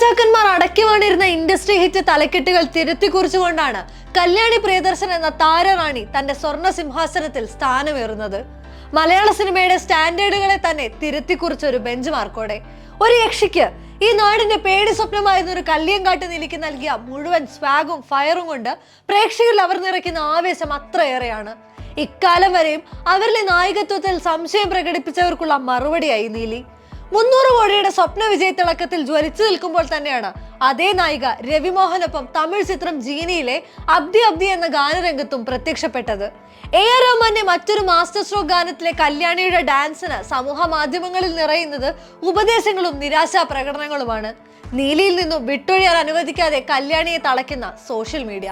രാജാക്കന്മാർ അടക്കി വാണിരുന്ന industry hit തലക്കെട്ടുകൾ തിരുത്തി കുറിച്ചുകൊണ്ടാണ് കല്യാണി പ്രിയദർശൻ എന്ന താരറാണി തന്റെ സ്വർണ സിംഹാസനത്തിൽ സ്ഥാനമേറുന്നത്. മലയാള സിനിമയുടെ സ്റ്റാൻഡേർഡുകളെ തന്നെ തിരുത്തി കുറിച്ച ഒരു ബെഞ്ച് മാർക്കോടെ ഒരു യക്ഷിക്ക് ഈ നാടിന്റെ പേടി സ്വപ്നമായിരുന്ന ഒരു കല്ലിയങ്കാട്ട് നിലയ്ക്ക് നൽകിയ മുഴുവൻ സ്വാഗും ഫയറും കൊണ്ട് പ്രേക്ഷകരിൽ അവർ നിറയ്ക്കുന്ന ആവേശം അത്രയേറെയാണ്. ഇക്കാലം വരെയും അവരിലെ നായകത്വത്തിൽ സംശയം പ്രകടിപ്പിച്ചവർക്കുള്ള മറുപടിയായി നീലി. മുന്നൂറ് കോടിയുടെ സ്വപ്ന വിജയ തിളക്കത്തിൽ ജ്വലിച്ചു നിൽക്കുമ്പോൾ തന്നെയാണ് അതേ നായിക രവിമോഹനൊപ്പം തമിഴ് ചിത്രം ജീനിയിലെ അബ്ദി അബ്ദി എന്ന ഗാനരംഗത്തും പ്രത്യക്ഷപ്പെട്ടത്. എ ആർ റഹ്മാന്റെ മറ്റൊരു മാസ്റ്റർ സ്ട്രോക്ക് ഗാനത്തിലെ കല്യാണിയുടെ ഡാൻസിന് സമൂഹ മാധ്യമങ്ങളിൽ നിറയുന്നത് ഉപദേശങ്ങളും നിരാശാ പ്രകടനങ്ങളുമാണ്. നീലിയിൽ നിന്നും വിട്ടൊഴിയാൻ അനുവദിക്കാതെ കല്യാണിയെ തളയ്ക്കുന്ന സോഷ്യൽ മീഡിയ.